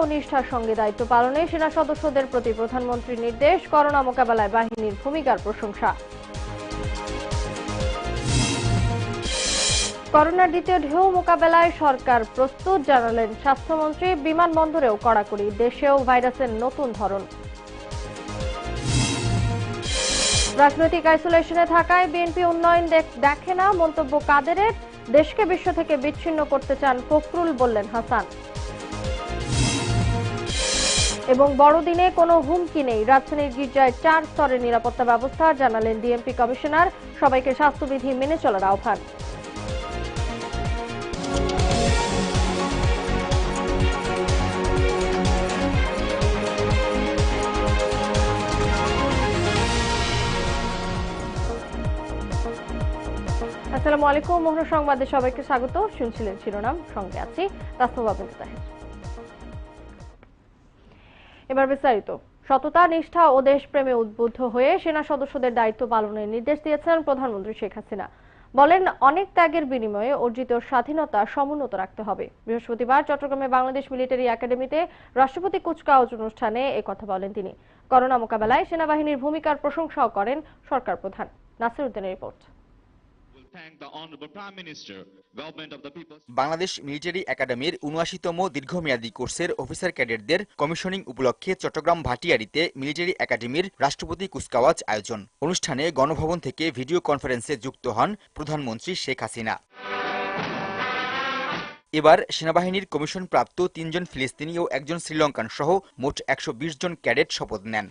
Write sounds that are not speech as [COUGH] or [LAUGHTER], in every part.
ও নিষ্ঠার সঙ্গে দায়িত্ব পালনে সেনা সদস্যদের প্রতি প্রধানমন্ত্রীর নির্দেশ, করোনা মোকাবেলায় বাহিনীর ভূমিকার প্রশংসা। করোনার দ্বিতীয় ঢেউ মোকাবেলায় সরকার প্রস্তুত, জানালেন স্বাস্থ্যমন্ত্রী। বিমানবন্দরেও কড়াকড়ি, দেশেও ভাইরাসের নতুন ধরন। রাজনৈতিক আইসোলেশনে থাকায় বিএনপি উন্নয়ন দেখে না মন্তব্য কাদেরের। দেশকে বিশ্ব থেকে বিচ্ছিন্ন করতে চান ফখরুল বললেন হাসান। এবং বড়দিনে কোনো হুমকি নেই। রাজধানীর গির্জায় চার স্তরের নিরাপত্তা ব্যবস্থা জানালেন ডিএমপি কমিশনার। সবাইকে স্বাস্থ্যবিধি মেনে চলার আহ্বান। আসসালামু আলাইকুম, মোহন সংবাদে সবাইকে স্বাগত। শুনছিলেন শিরোনাম, সঙ্গে আছি তাসমাবাবিন তাহের এবার বিস্তারিত। সততা, নিষ্ঠা ও দেশপ্রেমে উদ্বুদ্ধ হয়ে সেনা সদস্যদের দায়িত্ব পালনের নির্দেশ দিয়েছেন প্রধানমন্ত্রী শেখ হাসিনা। বলেন, অনেক ত্যাগের বিনিময়ে অর্জিত স্বাধীনতা সমুন্নত রাখতে হবে। বৃহস্পতিবার চট্টগ্রামে বাংলাদেশ মিলিটারি একাডেমিতে রাষ্ট্রপতি কুচকাওয়াজ অনুষ্ঠানে কথা বলেন তিনি। করোনা মোকাবেলায় সেনাবাহিনীর ভূমিকার প্রশংসাও করেন সরকার প্রধান। নাসির উদ্দিনের রিপোর্ট। বাংলাদেশ মিলিটারি একাডেমির উনআশিতম দীর্ঘমেয়াদী কোর্সের অফিসার ক্যাডেটদের কমিশনিং উপলক্ষে চট্টগ্রাম ভাটিয়ারিতে মিলিটারি একাডেমির রাষ্ট্রপতি কুচকাওয়াজ আয়োজন। অনুষ্ঠানে গণভবন থেকে ভিডিও কনফারেন্সে যুক্ত হন প্রধানমন্ত্রী শেখ হাসিনা। এবার সেনাবাহিনীর কমিশন প্রাপ্ত তিনজন ফিলিস্তিনি ও একজন শ্রীলঙ্কান সহ মোট একশো বিশ জন ক্যাডেট শপথ নেন।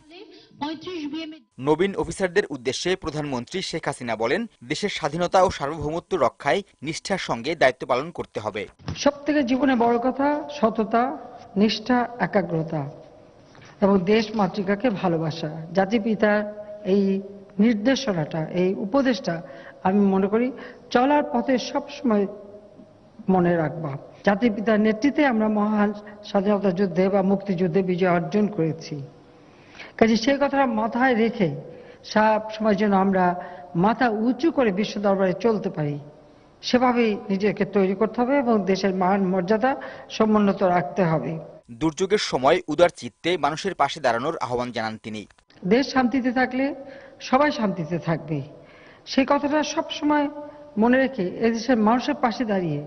নবীন অফিসারদের উদ্দেশ্যে প্রধানমন্ত্রী শেখ হাসিনা বলেন দেশের স্বাধীনতা ও সার্বভৌমত্ব রক্ষায় নিষ্ঠার সঙ্গে দায়িত্ব পালন করতে হবে। সব থেকে জীবনে বড় কথা সততা নিষ্ঠা একাগ্রতা এবং দেশ মাতৃকাকে ভালোবাসা। জাতিপিতার এই নির্দেশনাটা এই উপদেশটা আমি মনে করি চলার পথে সবসময় মনে রাখবা। জাতির পিতার নেতৃত্বে আমরা মহান স্বাধীনতা যুদ্ধে বা মুক্তিযুদ্ধে বিজয় অর্জন করেছি। কাজে সেই কথাটা মাথায় রেখে সব সময় যেন আমরা মাথা উঁচু করে বিশ্ব দরবারে চলতে পারি। সেভাবেই নিজেকে তৈরি করতে হবে এবং দেশের মান মর্যাদা সমুন্নত রাখতে হবে। দুর্যোগের সময় উদার চিত্তে মানুষের পাশে দাঁড়ানোর আহ্বান জানান তিনি। দেশ শান্তিতে থাকলে সবাই শান্তিতে থাকবে। সেই কথাটা সব সময় মনে রেখে এদেশের মানুষের পাশে দাঁড়িয়ে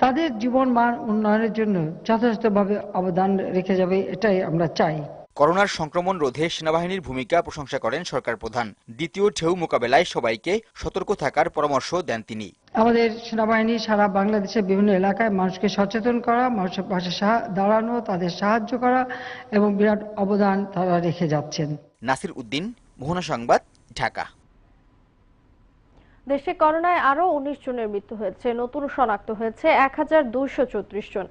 তাদের জীবন মান উন্নয়নের জন্য যথাযথভাবে অবদান রেখে যাবে এটাই আমরা চাই। করোনার সংক্রমণ রোধে সেনাবাহিনীর ভূমিকা প্রশংসা করেন সরকার প্রধান। দ্বিতীয় ঢেউ মোকাবেলায় সবাইকে সতর্ক থাকার পরামর্শ দেন তিনি। আমাদের সেনাবাহিনী সারা বাংলাদেশের বিভিন্ন এলাকায় মানুষকে সচেতন করা মানুষের পাশে সাহা- দাঁড়ানো তাদের সাহায্য করা এবং বিরাট অবদান তারা রেখে যাচ্ছেন। নাসির উদ্দিন মোহনা সংবাদ ঢাকা। দেশে করোনায় আরও উনিশ জনের মৃত্যু হয়েছে নতুন শনাক্ত হয়েছে এক হাজার দুইশো চৌত্রিশ জন।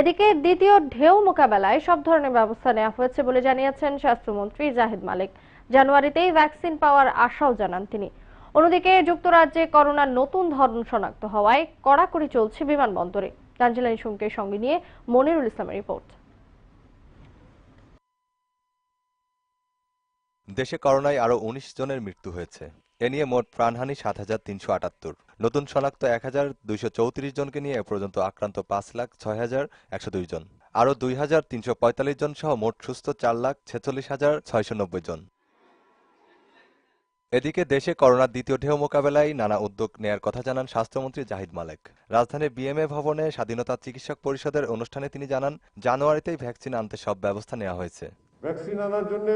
এদিকে দ্বিতীয় ঢেউ মোকাবেলায় সব ধরনের ব্যবস্থা নেওয়া হয়েছে বলে জানিয়েছেন স্বাস্থ্যমন্ত্রী জাহিদ মালিক। জানুয়ারিতেই ভ্যাকসিন পাওয়ার আশাও জানান তিনি। অন্যদিকে যুক্তরাজ্যে করোনার নতুন ধরন শনাক্ত হওয়ায় কড়াকড়ি চলছে বিমানবন্দরে। তানজিলা ইসুমকে সঙ্গে নিয়ে মনিরুল ইসলামের রিপোর্ট। দেশে করোনায় আরও উনিশ জনের মৃত্যু হয়েছে। এ নিয়ে মোট প্রাণহানি সাত হাজার তিনশো আটাত্তর। নতুন শনাক্ত এক হাজার দুইশো চৌত্রিশ জনকে নিয়ে এ পর্যন্ত আক্রান্ত পাঁচ লাখ ছয় হাজার একশো দুই জন। আরও দুই হাজার তিনশো পঁয়তাল্লিশ জন সহ মোট সুস্থ চার লাখ ছেচল্লিশ হাজার ছয়শো নব্বই জন। এদিকে দেশে করোনার দ্বিতীয় ঢেউ মোকাবেলায় নানা উদ্যোগ নেয়ার কথা জানান স্বাস্থ্যমন্ত্রী জাহিদ মালেক। রাজধানীর বিএমএ ভবনে স্বাধীনতা চিকিৎসক পরিষদের অনুষ্ঠানে তিনি জানান, জানুয়ারিতেই ভ্যাকসিন আনতে সব ব্যবস্থা নেওয়া হয়েছে। ভ্যাকসিন আনার জন্য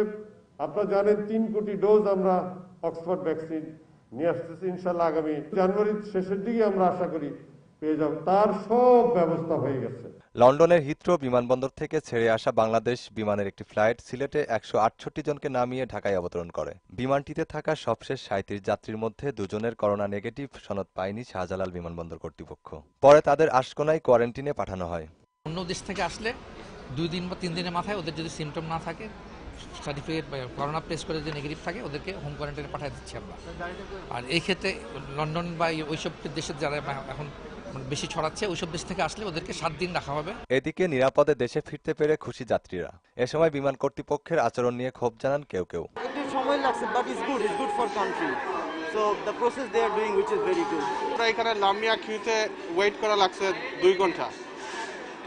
আপনারা জানেন তিন কোটি ডোজ আমরা অক্সফোর্ড ভ্যাকসিন নিয়ে আসতেছি ইনশাল্লাহ আগামী জানুয়ারির শেষের দিকে আমরা আশা করি পেয়ে যাব। তার সব ব্যবস্থা হয়ে গেছে। লন্ডনের হিথ্রো বিমানবন্দর থেকে ছেড়ে আসা বাংলাদেশ বিমানের একটি ফ্লাইট সিলেটে একশো আটষট্টি জনকে নামিয়ে ঢাকায় অবতরণ করে। বিমানটিতে থাকা সবশেষ সাঁত্রিশ যাত্রীর মধ্যে দুজনের করোনা নেগেটিভ সনদ পায়নি শাহজালাল বিমানবন্দর কর্তৃপক্ষ। পরে তাদের আশকোনায় কোয়ারেন্টিনে পাঠানো হয়। অন্য দেশ থেকে আসলে দুই দিন বা তিন দিনের মাথায় ওদের যদি সিমটম না থাকে সার্টিফিকেট বা করোনা টেস্ট করে যদি নেগেটিভ থাকে ওদেরকে হোম কোয়ারেন্টাইনে পাঠিয়ে দিচ্ছি আমরা। আর এই ক্ষেত্রে লন্ডন বা ওইসব দেশের যারা এখন মানে বেশি ছড়াচ্ছে ওইসব দেশ থেকে আসলে ওদেরকে সাত দিন রাখা হবে। এদিকে নিরাপদে দেশে ফিরতে পেরে খুশি যাত্রীরা। এ সময় বিমান কর্তৃপক্ষের আচরণ নিয়ে ক্ষোভ জানান কেউ কেউ। একটু সময় লাগছে but is good is good for country so the process they are doing which is very good আমরা এখানে লামিয়া কিউতে ওয়েট করা লাগছে দুই ঘণ্টা।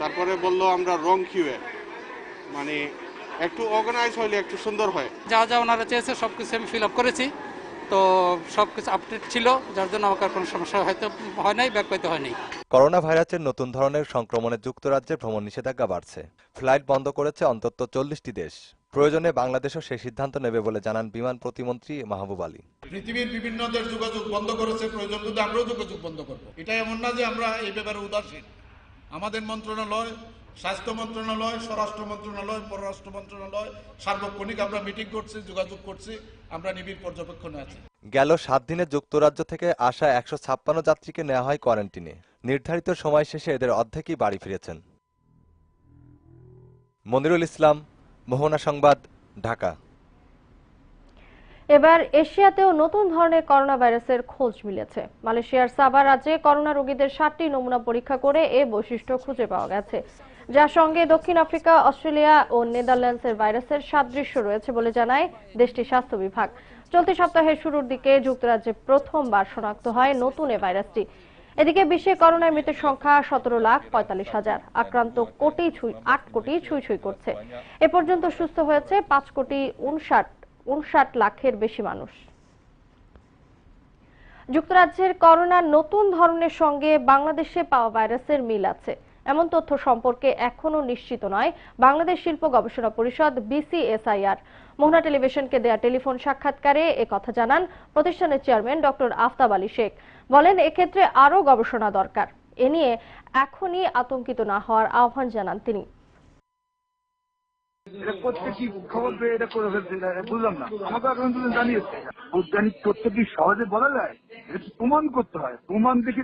তারপরে বলল আমরা রং কিউয়ে মানে একটু অর্গানাইজ হইলে একটু সুন্দর হয়। যা যা ওনারা চেয়েছে সব কিছু আমি ফিল আপ করেছি। তো সব কিছু আপডেট ছিল যার জন্য আমাকে কোনো সমস্যা হয়তো হয় নাই ব্যাক পাইতে হয় নাই। করোনা ভাইরাসের নতুন ধরনের সংক্রমণে যুক্তরাজ্যে ভ্রমণ নিষেধাজ্ঞা বাড়ছে। ফ্লাইট বন্ধ করেছে অন্তত চল্লিশটি দেশ। প্রয়োজনে বাংলাদেশও সেই সিদ্ধান্ত নেবে বলে জানান বিমান প্রতিমন্ত্রী মাহবুব আলী। পৃথিবীর বিভিন্ন দেশ যোগাযোগ বন্ধ করেছে প্রয়োজন কিন্তু আমরাও যোগাযোগ বন্ধ করব। এটা এমন না যে আমরা এই ব্যাপারে উদাসীন। আমাদের মন্ত্রণালয় স্বাস্থ্য মন্ত্রণালয় স্বরাষ্ট্র মন্ত্রণালয় পররাষ্ট্র মন্ত্রণালয় সার্বক্ষণিক আমরা মিটিং করছি যোগাযোগ করছি আমরা নিবিড় পর্যবেক্ষণে আছি। গেল সাত দিনে যুক্তরাজ্য থেকে আসা একশো ছাপ্পান্ন যাত্রীকে নেওয়া হয় কোয়ারেন্টিনে। নির্ধারিত সময় শেষে এদের অর্ধেকই বাড়ি ফিরেছেন। মনিরুল ইসলাম মোহনা সংবাদ ঢাকা। এবার এশিয়াতেও নতুন ধরনের করোনা ভাইরাসের খোঁজ মিলেছে। মালয়েশিয়ার সাবা রাজ্যে করোনা রোগীদের ষাটটি নমুনা পরীক্ষা করে এ বৈশিষ্ট্য খুঁজে পাওয়া গেছে। যার সঙ্গে দক্ষিণ আফ্রিকা, অস্ট্রেলিয়া ও নেদারল্যান্ডসের ভাইরাসের সাদৃশ্য রয়েছে বলে জানায় দেশটির স্বাস্থ্য বিভাগ। চলতি সপ্তাহের শুরুর দিকে যুক্তরাজ্যে প্রথমবার শনাক্ত হয় নতুন এ ভাইরাসটি। এদিকে বিশ্বে করোনায় মৃতের সংখ্যা সতেরো লাখ পঁয়তাল্লিশ হাজার। আক্রান্ত কোটি আট কোটি ছুঁই ছুঁই করছে। এ পর্যন্ত সুস্থ হয়েছে পাঁচ কোটি উনষাট উনষাট লাখের বেশি মানুষ। যুক্তরাজ্যের করোনার নতুন ধরনের সঙ্গে বাংলাদেশে পাওয়া ভাইরাসের মিল আছে। এমন তথ্য সম্পর্কে এখনও নিশ্চিত নয় বাংলাদেশ শিল্প গবেষণা পরিষদ, বিসিএসআইআর। মোহনা টেলিভিশনকে দেয়া টেলিফোন সাক্ষাৎকারে কথা জানান প্রতিষ্ঠানের চেয়ারম্যান ডক্টর আফতাব আলী শেখ। বলেন, এক্ষেত্রে আরও গবেষণা দরকার। এ নিয়ে এখনই আতঙ্কিত না হওয়ার আহ্বান জানান তিনি। তথ্য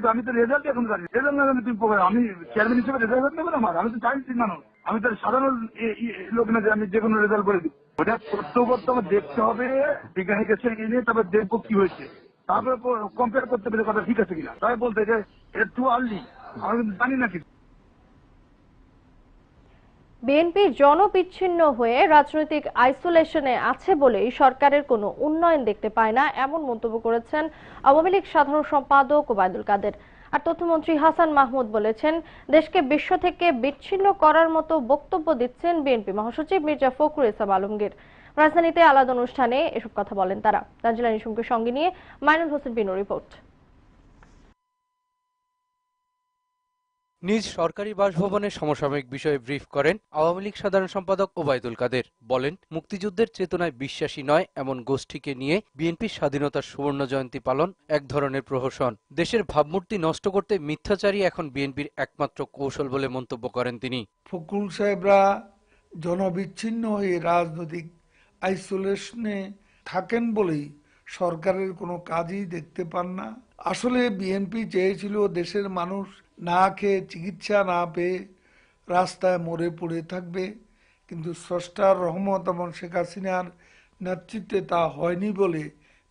আমি তো রেজাল্ট এখন আমি তো তো সাধারণ লোক না যে আমি যে কোনো রেজাল্ট করে দিই। ওটা করতে করতে আমার দেখতে হবে বিজ্ঞানীর কাছে এনে তারপর দেখব কি হয়েছে। তারপরে কম্পেয়ার করতে পেরে কথা ঠিক আছে কিনা? তাই বলতে যে, এটা টু আর্লি আমি জানি না কিছু। বিএনপি জনবিচ্ছিন্ন হয়ে রাজনৈতিক আইসোলেশনে আছে বলেই সরকারের কোনো উন্নয়ন দেখতে পায় না, এমন মন্তব্য করেছেন আওয়ামী লীগ সাধারণ সম্পাদক ওবায়দুল কাদের। আর তথ্যমন্ত্রী হাসান মাহমুদ বলেছেন, দেশকে বিশ্ব থেকে বিচ্ছিন্ন করার মতো বক্তব্য দিচ্ছেন বিএনপি মহাসচিব মির্জা ফখরুল ইসলাম আলমগীর। রাজধানীতে আলাদা অনুষ্ঠানে এসব কথা বলেন তারা। তানজিলা নিশুমকে সঙ্গে নিয়ে মাইনুল হোসেন বিনু রিপোর্ট। নিজ সরকারি বাসভবনে সমসাময়িক বিষয়ে ব্রিফ করেন আওয়ামী লীগ সাধারণ সম্পাদক ওবায়দুল কাদের। বলেন, মুক্তিযুদ্ধের চেতনায় বিশ্বাসী নয় এমন গোষ্ঠীকে নিয়ে বিএনপির স্বাধীনতার সুবর্ণ জয়ন্তী পালন এক ধরনের প্রহসন। দেশের ভাবমূর্তি নষ্ট করতে মিথ্যাচারী এখন বিএনপির একমাত্র কৌশল বলে মন্তব্য করেন তিনি। ফখরুল সাহেবরা জনবিচ্ছিন্ন হয়ে রাজনৈতিক আইসোলেশনে থাকেন বলেই সরকারের কোনো কাজই দেখতে পান না। আসলে বিএনপি চেয়েছিল দেশের মানুষ না খেয়ে চিকিৎসা না পেয়ে রাস্তায় মরে পড়ে থাকবে। কিন্তু স্রষ্টার রহমত এবং শেখ হাসিনার নেতৃত্বে তা হয়নি বলে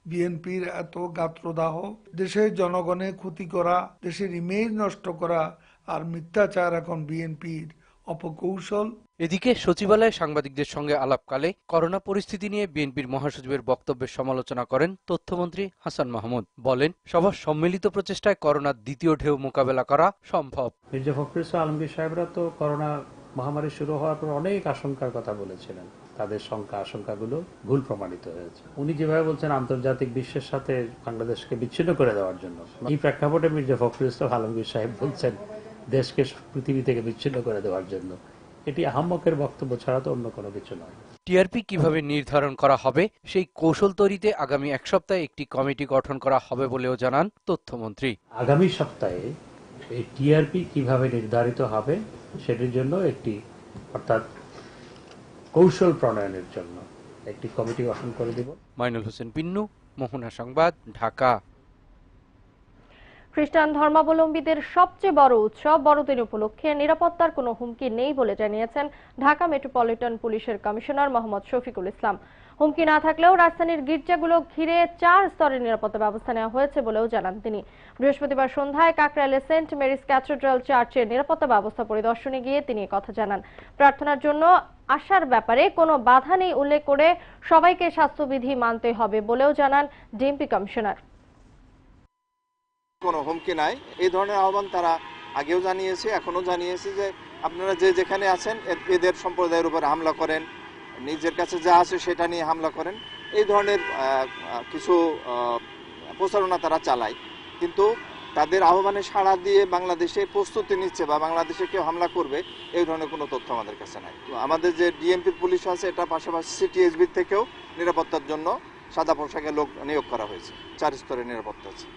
বিএনপির এত গাত্রদাহ। দেশের জনগণের ক্ষতি করা, দেশের ইমেজ নষ্ট করা আর মিথ্যাচার এখন বিএনপির অপকৌশল। এদিকে সচিবালয়ে সাংবাদিকদের সঙ্গে আলাপকালে করোনা পরিস্থিতি নিয়ে বিএনপির মহাসচিবের বক্তব্যের সমালোচনা করেন তথ্যমন্ত্রী হাসান মাহমুদ। বলেন সবার সম্মিলিত প্রচেষ্টায় করোনার দ্বিতীয় ঢেউ মোকাবেলা করা সম্ভব। মির্জা ফখরুল আলমগীর সাহেবরা তো করোনা মহামারী শুরু হওয়ার পর অনেক আশঙ্কার কথা বলেছিলেন। তাদের শঙ্কা আশঙ্কাগুলো ভুল প্রমাণিত হয়েছে। উনি যেভাবে বলছেন, আন্তর্জাতিক বিশ্বের সাথে বাংলাদেশকে বিচ্ছিন্ন করে দেওয়ার জন্য। এই প্রেক্ষাপটে মির্জা ফখরুল ইসলাম আলমগীর সাহেব বলছেন, দেশকে পৃথিবী থেকে বিচ্ছিন্ন করে দেওয়ার জন্য। এটি আহম্মকের বক্তব্য ছাড়া তো অন্য কোনো কিছু নয়। টিআরপি কীভাবে নির্ধারণ করা হবে সেই কৌশল তৈরিতে আগামী এক সপ্তাহে একটি কমিটি গঠন করা হবে বলেও জানান তথ্যমন্ত্রী। আগামী সপ্তাহে এই টিআরপি কীভাবে নির্ধারিত হবে সেটির জন্য একটি অর্থাৎ কৌশল প্রণয়নের জন্য একটি কমিটি গঠন করে দিব। মাইনুল হোসেন পিন্নু মোহনা সংবাদ ঢাকা। খ্রিস্টান ধর্মাবলম্বীদের সবচেয়ে বড় উৎসব বড়দিন উপলক্ষে নিরাপত্তার কোনো হুমকি নেই বলে জানিয়েছেন ঢাকা মেট্রোপলিটন পুলিশের কমিশনার মোহাম্মদ শফিকুল ইসলাম। হুমকি না থাকলেও রাজধানীর গির্জাগুলো ঘিরে চার স্তরের নিরাপত্তা ব্যবস্থা নেওয়া হয়েছে বলেও জানান তিনি। বৃহস্পতিবার সন্ধ্যায় কাকরাইলে সেন্ট মেরিস ক্যাথেড্রাল চার্চের নিরাপত্তা ব্যবস্থা পরিদর্শনে গিয়ে তিনি কথা জানান। প্রার্থনার জন্য আসার ব্যাপারে কোনো বাধা নেই উল্লেখ করে সবাইকে স্বাস্থ্যবিধি মানতে হবে বলেও জানান ডিএমপি কমিশনার। কোনো হুমকি নাই। এই ধরনের আহ্বান তারা আগেও জানিয়েছে, এখনও জানিয়েছে যে আপনারা যে যেখানে আছেন এদের সম্প্রদায়ের উপর হামলা করেন, নিজের কাছে যা আছে সেটা নিয়ে হামলা করেন। এই ধরনের কিছু প্রচারণা তারা চালায়। কিন্তু তাদের আহ্বানে সাড়া দিয়ে বাংলাদেশে প্রস্তুতি নিচ্ছে বা বাংলাদেশে কেউ হামলা করবে, এই ধরনের কোনো তথ্য আমাদের কাছে নাই। আমাদের যে ডিএমপির পুলিশ আছে, এটা পাশাপাশি সিটিএসবির থেকেও নিরাপত্তার জন্য সাদা পোশাকে লোক নিয়োগ করা হয়েছে। চার স্তরের নিরাপত্তা আছে।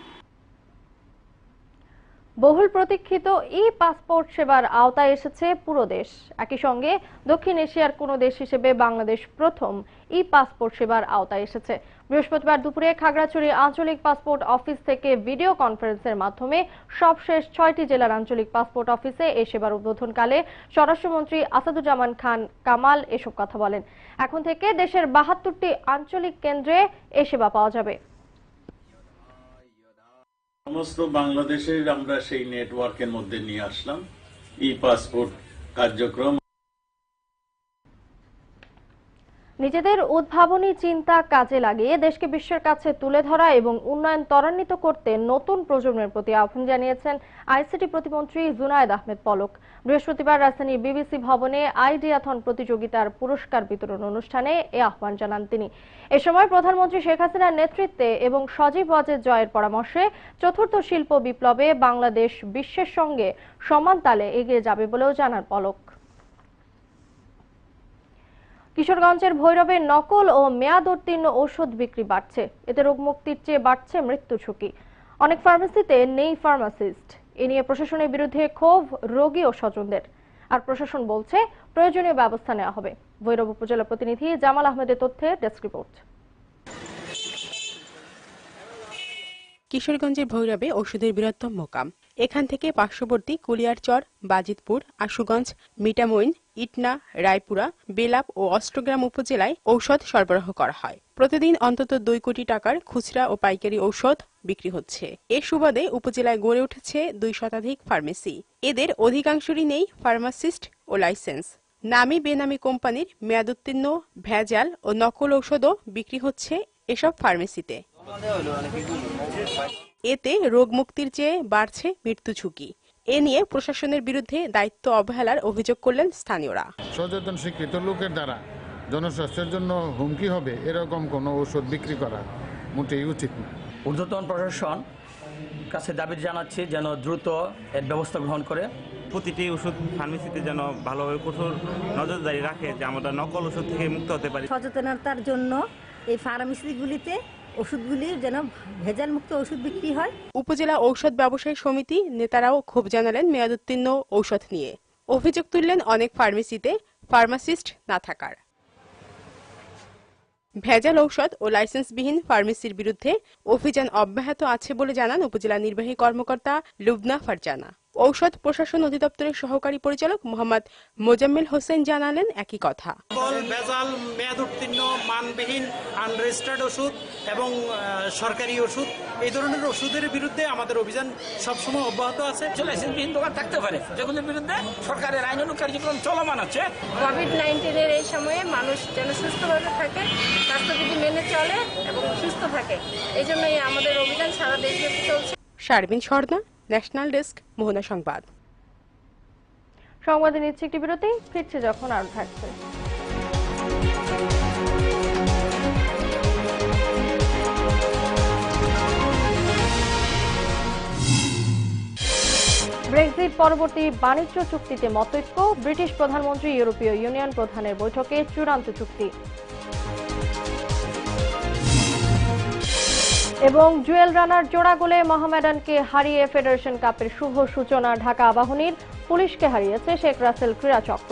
বহুল প্রতীক্ষিত ই পাসপোর্ট সেবার আওতায় এসেছে পুরো দেশ। একই সঙ্গে দক্ষিণ এশিয়ার কোনো দেশ হিসেবে বাংলাদেশ প্রথম ই পাসপোর্ট সেবার আওতায় এসেছে। বৃহস্পতিবার দুপুরে খাগড়াছড়ি আঞ্চলিক পাসপোর্ট অফিস থেকে ভিডিও কনফারেন্সের মাধ্যমে সবশেষ ছয়টি জেলার আঞ্চলিক পাসপোর্ট অফিসে এই সেবার উদ্বোধনকালে স্বরাষ্ট্রমন্ত্রী আসাদুজ্জামান খান কামাল এসব কথা বলেন। এখন থেকে দেশের বাহাত্তরটি আঞ্চলিক কেন্দ্রে এ সেবা পাওয়া যাবে। সমস্ত বাংলাদেশের আমরা সেই নেটওয়ার্কের মধ্যে নিয়ে আসলাম। ই পাসপোর্ট কার্যক্রম নিজেদের উদ্ভাবনী চিন্তা কাজে লাগিয়ে দেশকে বিশ্বের কাছে তুলে ধরা এবং উন্নয়ন ত্বরান্বিত করতে নতুন প্রজন্মের প্রতি আহ্বান জানিয়েছেন আইসিটি প্রতিমন্ত্রী জুনায়েদ আহমেদ পলক। বৃহস্পতিবার রাজধানীর বিবিসি ভবনে আইডিয়াথন প্রতিযোগিতার পুরস্কার বিতরণ অনুষ্ঠানে এ আহ্বান জানান তিনি। এ সময় প্রধানমন্ত্রী শেখ হাসিনার নেতৃত্বে এবং সজীব ওয়াজেদ জয়ের পরামর্শে চতুর্থ শিল্প বিপ্লবে বাংলাদেশ বিশ্বের সঙ্গে সমান তালে এগিয়ে যাবে বলেও জানান পলক। কিশোরগঞ্জের ভৈরবে নকল ও মেয়াদ উত্তীর্ণ ঔষধ বিক্রি বাড়ছে। এতে রোগ মুক্তির চেয়ে বাড়ছে মৃত্যু ঝুঁকি। অনেক ফার্মেসিতে নেই ফার্মাসিস্ট। এ নিয়ে প্রশাসনের বিরুদ্ধে ক্ষোভ, রোগী ও স্বজনদের। আর প্রশাসন বলছে, প্রয়োজনীয় ব্যবস্থা নেওয়া হবে। ভৈরব উপজেলা প্রতিনিধি জামাল আহমেদের তথ্যে ডেস্ক রিপোর্ট। কিশোরগঞ্জের ভৈরবে ওষুধের বৃহত্তম মোকাম। এখান থেকে পার্শ্ববর্তী কুলিয়ারচর, বাজিতপুর, আশুগঞ্জ, মিটামইন ইটনা, রায়পুরা বেলাপ ও অষ্টগ্রাম উপজেলায় ঔষধ সরবরাহ করা হয়। প্রতিদিন অন্তত দুই কোটি টাকার খুচরা ও পাইকারি ঔষধ বিক্রি হচ্ছে। এ সুবাদে উপজেলায় গড়ে উঠেছে দুই শতাধিক ফার্মেসি। এদের অধিকাংশরই নেই ফার্মাসিস্ট ও লাইসেন্স। নামি বেনামি কোম্পানির মেয়াদোত্তীর্ণ, ভেজাল ও নকল ঔষধও বিক্রি হচ্ছে এসব ফার্মেসিতে। এতে রোগ মুক্তির চেয়ে বাড়ছে মৃত্যু ঝুঁকি। এ নিয়ে প্রশাসনের বিরুদ্ধে দায়িত্ব অবহেলার অভিযোগ করলেন স্থানীয়রা। সচেতন শিক্ষিত লোকের দ্বারা জনস্বাস্থ্যের জন্য হুমকি হবে এরকম কোনো ওষুধ বিক্রি করা মোটেই উচিত না। ঊর্ধ্বতন প্রশাসন কাছে দাবি জানাচ্ছি যেন দ্রুত এর ব্যবস্থা গ্রহণ করে। প্রতিটি ওষুধ ফার্মেসিতে যেন ভালোভাবে কঠোর নজরদারি রাখে যে আমরা নকল ওষুধ থেকে মুক্ত হতে পারি। সচেতনতার জন্য এই ফার্মেসিগুলিতে ওষুধগুলি যেন ভেজাল মুক্ত ওষুধ বিক্রি হয়। উপজেলা ঔষধ ব্যবসায়ী সমিতি নেতারাও ক্ষোভ জানালেন মেয়াদোত্তীর্ণ ঔষধ নিয়ে। অভিযোগ তুললেন অনেক ফার্মেসিতে ফার্মাসিস্ট না থাকার। ভেজাল ঔষধ ও লাইসেন্সবিহীন ফার্মেসির বিরুদ্ধে অভিযান অব্যাহত আছে বলে জানান উপজেলা নির্বাহী কর্মকর্তা লুবনা ফারজানা। ঔষধ প্রশাসন অধিদপ্তরের সহকারী পরিচালক মোহাম্মদ মোজাম্মেল হোসেন জানালেন একই কথা। ভেজাল মেয়াদ উত্তীর্ণ মানবিহীন আনরেজিস্টার্ড ওষুধ এবং সরকারি ওষুধ এই ধরনের ওষুধের বিরুদ্ধে আমাদের অভিযান সবসময় অব্যাহত আছে। লাইসেন্সবিহীন দোকান থাকতে পারে। যেগুলোর বিরুদ্ধে সরকারের আইনানুগ কার্যক্রম চলমান আছে। কোভিড নাইন্টিনের এই সময়ে মানুষ যেন সুস্থভাবে থাকে স্বাস্থ্যবিধি মেনে চলে এবং সুস্থ থাকে। এই জন্যই আমাদের অভিযান সারা দেশব্যাপী চলছে। শারবিন স্বর্ণা ন্যাশনাল ডেস্ক, মোহনা সংবাদ। সংবাদে নিচ্ছে একটি বিরতি, ফিরছে যখন আর থাকছে। ব্রেক্সিট পরবর্তী বাণিজ্য চুক্তিতে মতৈক্য, ব্রিটিশ প্রধানমন্ত্রী ইউরোপীয় ইউনিয়ন প্রধানের বৈঠকে চূড়ান্ত চুক্তি। এবং জুয়েল রানার জোড়া গোলে মোহামেডানকে হারিয়ে ফেডারেশন কাপের শুভ সূচনা ঢাকা আবাহনীর পুলিশকে হারিয়েছে শেখ রাসেল ক্রীড়া চক্র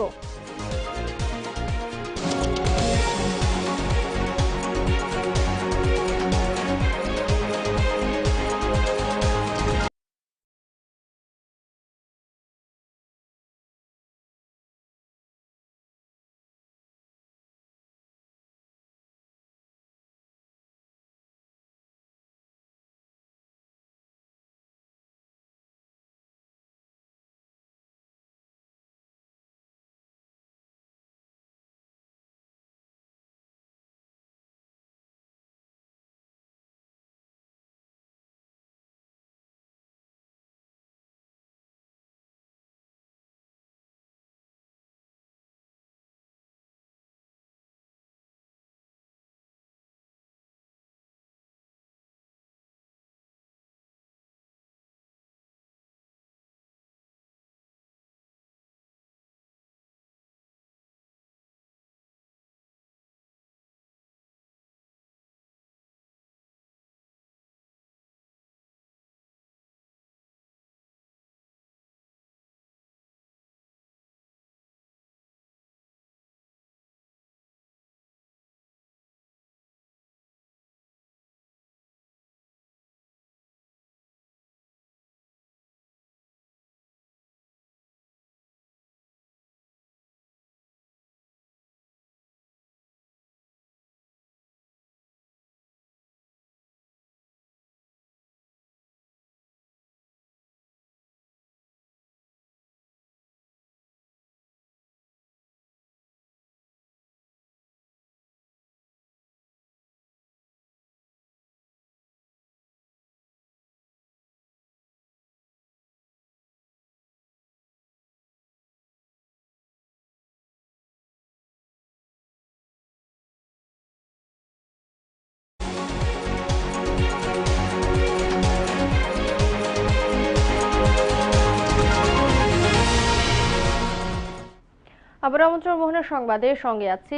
আবার আমন্ত্রণ মোহনের সংবাদে সঙ্গে আছি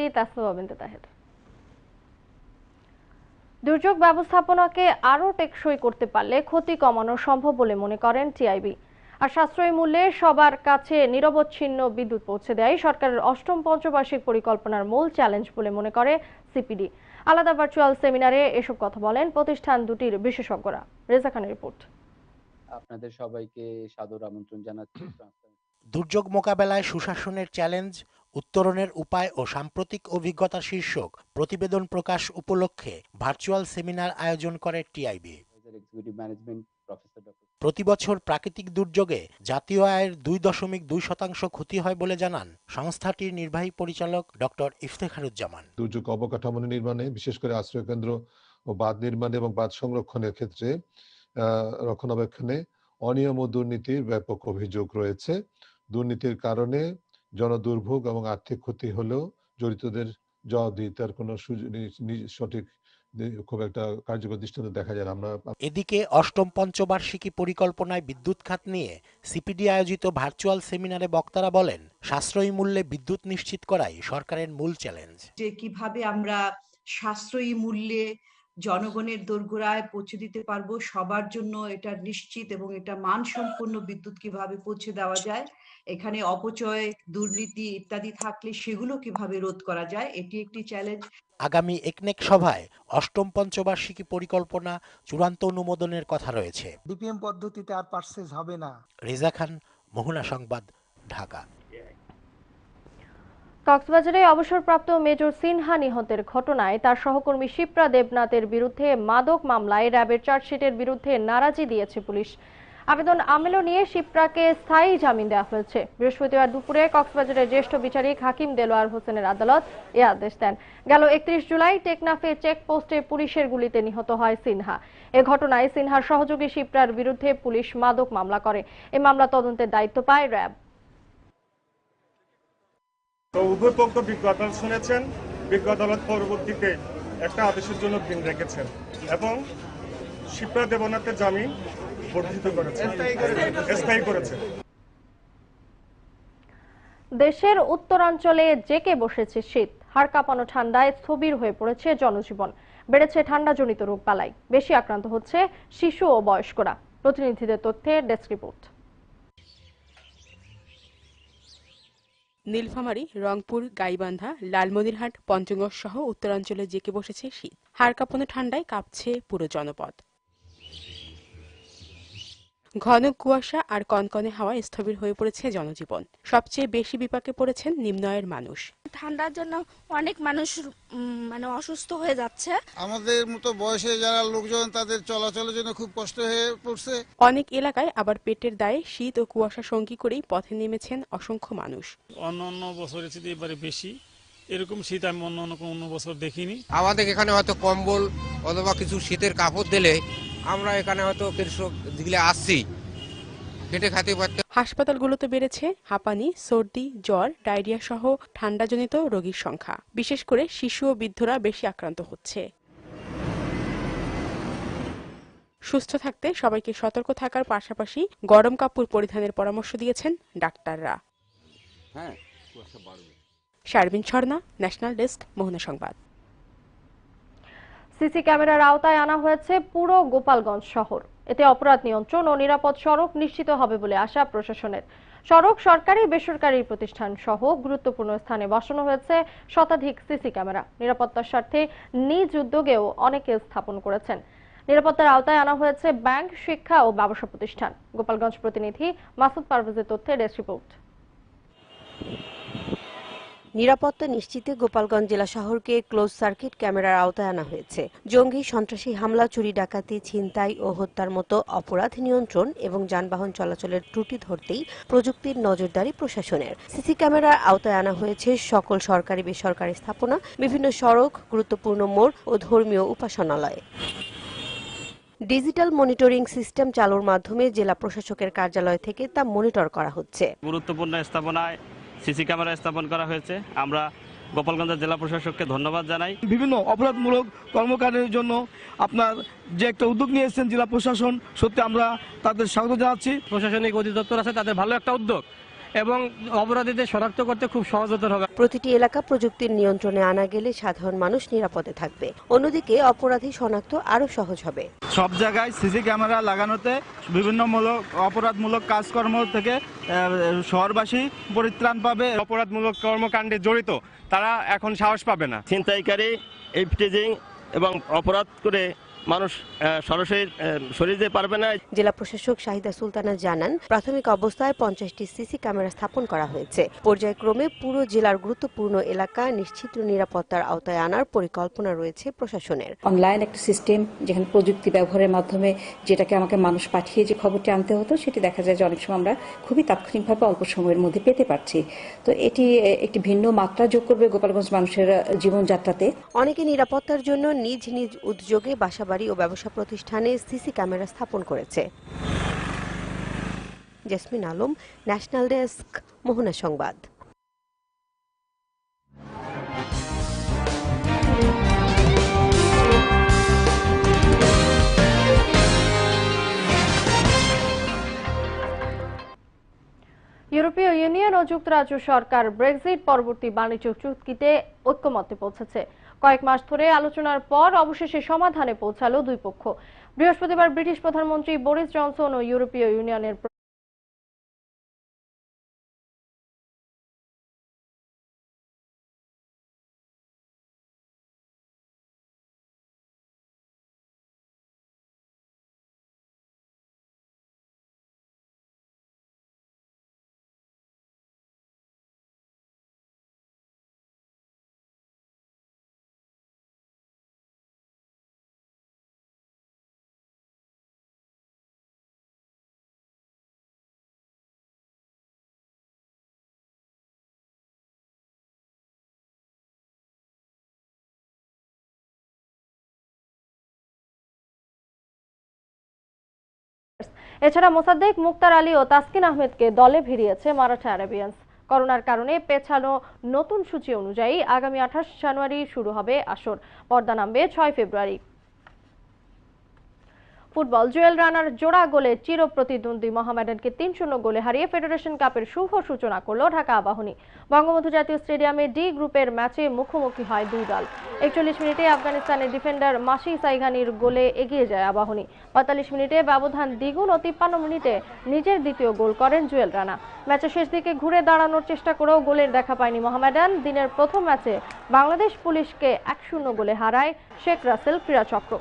বিনতে তাহের। দুর্যোগ ব্যবস্থাপনাকে আরও টেকসই করতে পারলে ক্ষতি কমানো সম্ভব বলে মনে করেন টিআইবি। আর সাশ্রয়ী মূল্যে সবার কাছে নিরবচ্ছিন্ন বিদ্যুৎ পৌঁছে দেয় সরকারের অষ্টম পঞ্চবার্ষিক পরিকল্পনার মূল চ্যালেঞ্জ বলে মনে করে সিপিডি। আলাদা ভার্চুয়াল সেমিনারে এসব কথা বলেন প্রতিষ্ঠান দুটির বিশেষজ্ঞরা। রেজা খানের রিপোর্ট। আপনাদের সবাইকে সাদর আমন্ত্রণ জানাচ্ছি। [CLEARS THROAT] দুর্যোগ মোকাবেলায় সুশাসনের চ্যালেঞ্জ, উত্তরণের উপায় ও সাম্প্রতিক অভিজ্ঞতা শীর্ষক প্রতিবেদন প্রকাশ উপলক্ষে ভার্চুয়াল সেমিনার আয়োজন করে টিআইবি। এক্সিকিউটিভ ম্যানেজমেন্ট প্রফেসর প্রতি বছর প্রাকৃতিক দুর্যোগে জাতীয় আয়ের দুই দশমিক দুই শতাংশ ক্ষতি হয় বলে জানান সংস্থাটির নির্বাহী পরিচালক ডক্টর ইফতেখারুজ্জামান। দুর্যোগ অবকাঠামো নির্মাণে বিশেষ করে আশ্রয় কেন্দ্র ও বাঁধ নির্মাণে এবং বাঁধ সংরক্ষণের ক্ষেত্রে রক্ষণাবেক্ষণে অনিয়ম ও দুর্নীতির ব্যাপক অভিযোগ রয়েছে। দুর্নীতির কারণে জনদুর্ভোগ এবং আর্থিক ক্ষতি হলেও জড়িতদের জবাবদিহিতার কোনো সঠিক খুব একটা কার্যকর দৃষ্টান্ত দেখা যায় আমরা এদিকে অষ্টম পঞ্চবার্ষিকী পরিকল্পনায় বিদ্যুৎ খাত নিয়ে সিপিডি আয়োজিত ভার্চুয়াল সেমিনারে বক্তারা বলেন সাশ্রয়ী মূল্যে বিদ্যুৎ নিশ্চিত করাই সরকারের মূল চ্যালেঞ্জ। যে কীভাবে আমরা সাশ্রয়ী মূল্যে জনগণের দোরগোড়ায় পৌঁছে দিতে পারব। সবার জন্য এটা নিশ্চিত এবং এটা মানসম্পন্ন বিদ্যুৎ কীভাবে পৌঁছে দেওয়া যায় এখানে অপচয় দুর্নীতি ইত্যাদি থাকলে সেগুলো কীভাবে রোধ করা যায় এটি একটি চ্যালেঞ্জ আগামী একনেক সভায় অষ্টম পঞ্চবার্ষিকী পরিকল্পনা চূড়ান্ত অনুমোদনের কথা রয়েছে। বিপিএম পদ্ধতিতে আর পার্সেস হবে না। রেজা খান মোহনা সংবাদ ঢাকা। কক্সবাজারে অবসরপ্রাপ্ত মেজর সিনহা নিহতের ঘটনায় তার সহকর্মী শিপ্রা দেবনাথের বিরুদ্ধে মাদক মামলায় র্যাবের চার্জশিটের বিরুদ্ধে নারাজি দিয়েছে পুলিশ। আবেদন আমেলো নিয়ে শিপ্রাকে স্থায়ী জামিন দেওয়া হয়েছে। বৃহস্পতিবার দুপুরে কক্সবাজারের জ্যেষ্ঠ বিচারিক হাকিম দেলোয়ার হোসেনের আদালত এ আদেশ দেন। গেল একত্রিশ জুলাই টেকনাফে চেকপোস্টে পুলিশের গুলিতে নিহত হয় সিনহা। এ ঘটনায় সিনহার সহযোগী শিপ্রার বিরুদ্ধে পুলিশ মাদক মামলা করে। এ মামলা তদন্তের দায়িত্ব পায় র্যাব। তো উভয় পক্ষ বিজ্ঞ আদালত শুনেছেন। বিজ্ঞ আদালত পরবর্তীতে একটা আদেশের জন্য দিন রেখেছেন এবং শিপ্রা দেবনাথের জামিন বর্ধিত করেছেন। স্থায়ী করেছেন। দেশের উত্তরাঞ্চলে জেকে বসেছে শীত। হাড় কাঁপানো ঠান্ডায় স্থবির হয়ে পড়েছে জনজীবন। বেড়েছে ঠান্ডাজনিত রোগ বালাই বেশি আক্রান্ত হচ্ছে শিশু ও বয়স্করা। প্রতিনিধিদের তথ্যে ডেস্ক রিপোর্ট। নীলফামারী, রংপুর, গাইবান্ধা, লালমনিরহাট, পঞ্চগড় সহ উত্তরাঞ্চলে জেঁকে বসেছে শীত। হাড় কাঁপানো ঠান্ডায় কাঁপছে পুরো জনপদ। ঘন কুয়াশা আর কনকনে হাওয়ায় স্থবির হয়ে পড়েছে জনজীবন। সবচেয়ে বেশি বিপাকে পড়েছেন নিম্নয়ের মানুষ। ঠান্ডার জন্য অনেক মানুষ মানে অসুস্থ হয়ে যাচ্ছে। আমাদের মতো বয়সে যারা লোকজন তাদের চলাচলের জন্য খুব কষ্ট হয়ে পড়ছে। অনেক এলাকায় আবার পেটের দায়ে শীত ও কুয়াশা সঙ্গী করেই পথে নেমেছেন অসংখ্য মানুষ। অন্য অন্য বছরের চেয়ে এবারে বেশি। এরকম শীত আমি অন্য অন্য কোনো বছর দেখিনি। আমাদের এখানে হয়তো কম্বল অথবা কিছু শীতের কাপড় দিলে আমরা এখানে হয়তো কৃষক দিলে আসছি খেটে খাতে পারতে হাসপাতালগুলোতে বেড়েছে হাঁপানি সর্দি জ্বর ডায়রিয়া সহ ঠান্ডাজনিত রোগীর সংখ্যা। বিশেষ করে শিশু ও বৃদ্ধরা বেশি আক্রান্ত হচ্ছে। সুস্থ থাকতে সবাইকে সতর্ক থাকার পাশাপাশি গরম কাপড় পরিধানের পরামর্শ দিয়েছেন ডাক্তাররা। হ্যাঁ শারবিন ঝর্ণা ন্যাশনাল ডেস্ক মোহনা সংবাদ। সিসি ক্যামেরার আওতায় আনা হয়েছে পুরো গোপালগঞ্জ শহর। এতে অপরাধ নিয়ন্ত্রণ ও নিরাপদ সড়ক নিশ্চিত হবে বলে আশা প্রশাসনের। সড়ক সরকারি বেসরকারি প্রতিষ্ঠান সহ গুরুত্বপূর্ণ স্থানে বসানো হয়েছে শতাধিক সিসি ক্যামেরা। নিরাপত্তার স্বার্থে নিজ উদ্যোগেও অনেকে স্থাপন করেছেন। নিরাপত্তার আওতায় আনা হয়েছে ব্যাংক, শিক্ষা ও ব্যবসা প্রতিষ্ঠান। গোপালগঞ্জ প্রতিনিধি মাসুদ পারভেজের তথ্যে ডেস্ক রিপোর্ট নিরাপত্তা নিশ্চিতে গোপালগঞ্জ জেলা শহরকে ক্লোজ সার্কিট ক্যামেরার আওতায় আনা হয়েছে। জঙ্গি, সন্ত্রাসী হামলা, চুরি, ডাকাতি, ছিনতাই ও হত্যার মতো অপরাধ নিয়ন্ত্রণ এবং যানবাহন চলাচলের ত্রুটি ধরতেই প্রযুক্তির নজরদারি প্রশাসনের। সিসি ক্যামেরার আওতায় আনা হয়েছে সকল সরকারি, বেসরকারি স্থাপনা, বিভিন্ন সড়ক, গুরুত্বপূর্ণ মোড় ও ধর্মীয় উপাসনালয়। ডিজিটাল মনিটরিং সিস্টেম চালুর মাধ্যমে জেলা প্রশাসকের কার্যালয় থেকে তা মনিটর করা হচ্ছে। গুরুত্বপূর্ণ স্থাপনায় সিসি ক্যামেরা স্থাপন করা হয়েছে। আমরা গোপালগঞ্জ জেলা প্রশাসককে ধন্যবাদ জানাই। বিভিন্ন অপরাধমূলক কর্মকাণ্ডের জন্য আপনার যে একটা উদ্যোগ নিয়েছেন জেলা প্রশাসন সত্যি আমরা তাদের স্বাগত জানাচ্ছি। প্রশাসনিক অধিদপ্তর আছে তাদের ভালো একটা উদ্যোগ। এবং অপরাধীদের শনাক্ত করতে খুব সহজতর হবে। প্রতিটি এলাকা প্রযুক্তির নিয়ন্ত্রণে আনা গেলে সাধারণ মানুষ নিরাপদে থাকবে। অন্যদিকে অপরাধী শনাক্ত আরও সহজ হবে। সব জায়গায় সিসি ক্যামেরা লাগানোতে বিভিন্ন মূলক অপরাধমূলক কাজকর্ম থেকে শহরবাসী পরিত্রাণ পাবে। অপরাধমূলক কর্মকাণ্ডে জড়িত তারা এখন সাহস পাবে না। ছিনতাইকারী এফটিজিং এবং অপরাধ করে মানুষ সরাসরি সরিয়ে যেতে পারবে না। জেলা প্রশাসক শাহিদা সুলতানা জানান প্রাথমিক অবস্থায় পঞ্চাশটি সিসি ক্যামেরা স্থাপন করা হয়েছে। পর্যায়ক্রমে পুরো জেলার গুরুত্বপূর্ণ এলাকা নিশ্চিত নিরাপত্তার আওতায় আনার পরিকল্পনা রয়েছে প্রশাসনের। অনলাইন একটা সিস্টেম যেখানে প্রযুক্তি ব্যবহারের মাধ্যমে যেটাকে আমাকে মানুষ পাঠিয়ে যে খবরটি আনতে হতো সেটি দেখা যায় যে অনেক সময় আমরা খুবই তাৎক্ষণিকভাবে অল্প সময়ের মধ্যে পেতে পারছি। তো এটি একটি ভিন্ন মাত্রা যোগ করবে গোপালগঞ্জ মানুষের জীবনযাত্রাতে। অনেকে নিরাপত্তার জন্য নিজ নিজ উদ্যোগে বাসাবাড়ি ও ব্যবসা প্রতিষ্ঠানে সিসি ক্যামেরা স্থাপন করেছে। জেসমিন আলম, ন্যাশনাল ডেস্ক, মোহনা সংবাদ। ইউরোপীয় ইউনিয়ন ও যুক্তরাজ্য সরকার ব্রেক্সিট পরবর্তী বাণিজ্য চুক্তিতে ঐক্যমত্যে পৌঁছেছে। কয়েক মাস ধরে আলোচনার পর অবশেষে সমাধানে পৌঁছালো দুই পক্ষ। বৃহস্পতিবার ব্রিটিশ প্রধানমন্ত্রী বোরিস জনসন ও ইউরোপীয় ইউনিয়নের এছাড়া মোসাদ্দেক, মুক্তার আলী ও তাসকিন আহমেদকে দলে ভিড়িয়েছে মারাঠা অ্যারাবিয়ান্স করোনার কারণে পেছানো নতুন সূচি অনুযায়ী আগামী আঠাশ জানুয়ারি শুরু হবে আসর। পর্দা নামবে ছয় ফেব্রুয়ারি। ফুটবল, জুয়েল রানার জোড়া গোলে চির প্রতিদ্বন্দ্বী মোহামেডানকে তিন শূন্য গোলে হারিয়ে ফেডারেশন কাপের শুভ সূচনা করল ঢাকা আবাহনী। বঙ্গবন্ধু জাতীয় স্টেডিয়ামে ডি গ্রুপের ম্যাচে মুখোমুখি হয় দুই দল। একচল্লিশ মিনিটে আফগানিস্তানের ডিফেন্ডার মাসি সাইঘানির গোলে এগিয়ে যায় আবাহনী। পঁয়তাল্লিশ মিনিটে ব্যবধান দ্বিগুণ ও তিপ্পান্ন মিনিটে নিজের দ্বিতীয় গোল করেন জুয়েল রানা। ম্যাচের শেষ দিকে ঘুরে দাঁড়ানোর চেষ্টা করেও গোলের দেখা পায়নি মোহামেডান। দিনের প্রথম ম্যাচে বাংলাদেশ পুলিশকে এক শূন্য গোলে হারায় শেখ রাসেল ক্রীড়াচক্র।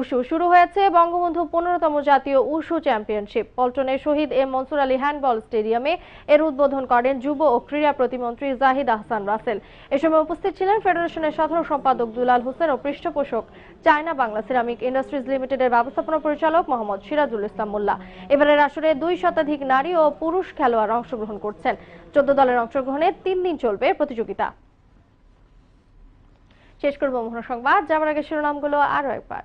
উশু শুরু হয়েছে বঙ্গবন্ধু পনেরোতম জাতীয় উশু চ্যাম্পিয়নশিপ। পল্টনের শহীদ এম মনসুর আলী হ্যান্ডবল স্টেডিয়ামে এর উদ্বোধন করেন যুব ও ক্রীড়া প্রতিমন্ত্রী জাহিদ আহসান রাসেল। এ সময় উপস্থিত ছিলেন ফেডারেশনের সাধারণ সম্পাদক দুলাল হোসেন ও পৃষ্ঠপোষক চায়না বাংলা সিরামিক ইন্ডাস্ট্রিজ লিমিটেডের ব্যবস্থাপনা পরিচালক মোহাম্মদ সিরাজুল ইসলাম মোল্লা। এবারের আসরে দুই শতাধিক নারী ও পুরুষ খেলোয়াড় অংশগ্রহণ করছেন। চোদ্দ দলের অংশগ্রহণে তিন দিন চলবে প্রতিযোগিতা। শেষ করব মোহন সংবাদ। যাবার আগে শিরোনামগুলো আরও একবার।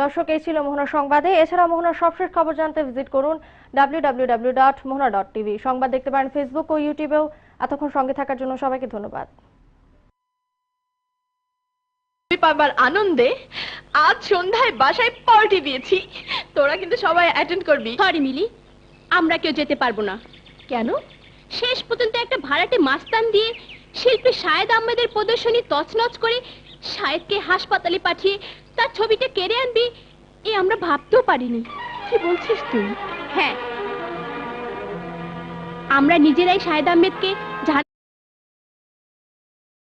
দর্শক এই ছিল মোহনা সংবাদে। এছাড়া মোহনার সবশেষ খবর জানতে ভিজিট করুন www.mohana.tv সংবাদ দেখতে পারেন ফেসবুক ও ইউটিউবেও এতক্ষণ সঙ্গে থাকার জন্য সবাইকে ধন্যবাদ। পাবার আনন্দে আজ সন্ধ্যায় বাসায় পার্টি দিয়েছি। তোরা কিন্তু সবাই অ্যাটেন্ড করবি। সরি মিলি আমরা কেউ যেতে পারব না। কেন? শেষ পর্যন্ত একটা ভাড়াটে মাস্তান দিয়ে শিল্পী শায়েদ আহমেদের প্রদর্শনী তছনছ করে শায়েদকে হাসপাতালে পাঠিয়ে তার ছবিটা কেড়ে আনবি এ আমরা ভাবতেও পারিনি। কি বলছিস তুই? হ্যাঁ। আমরা নিজেরাই শাহেদ আহমেদকে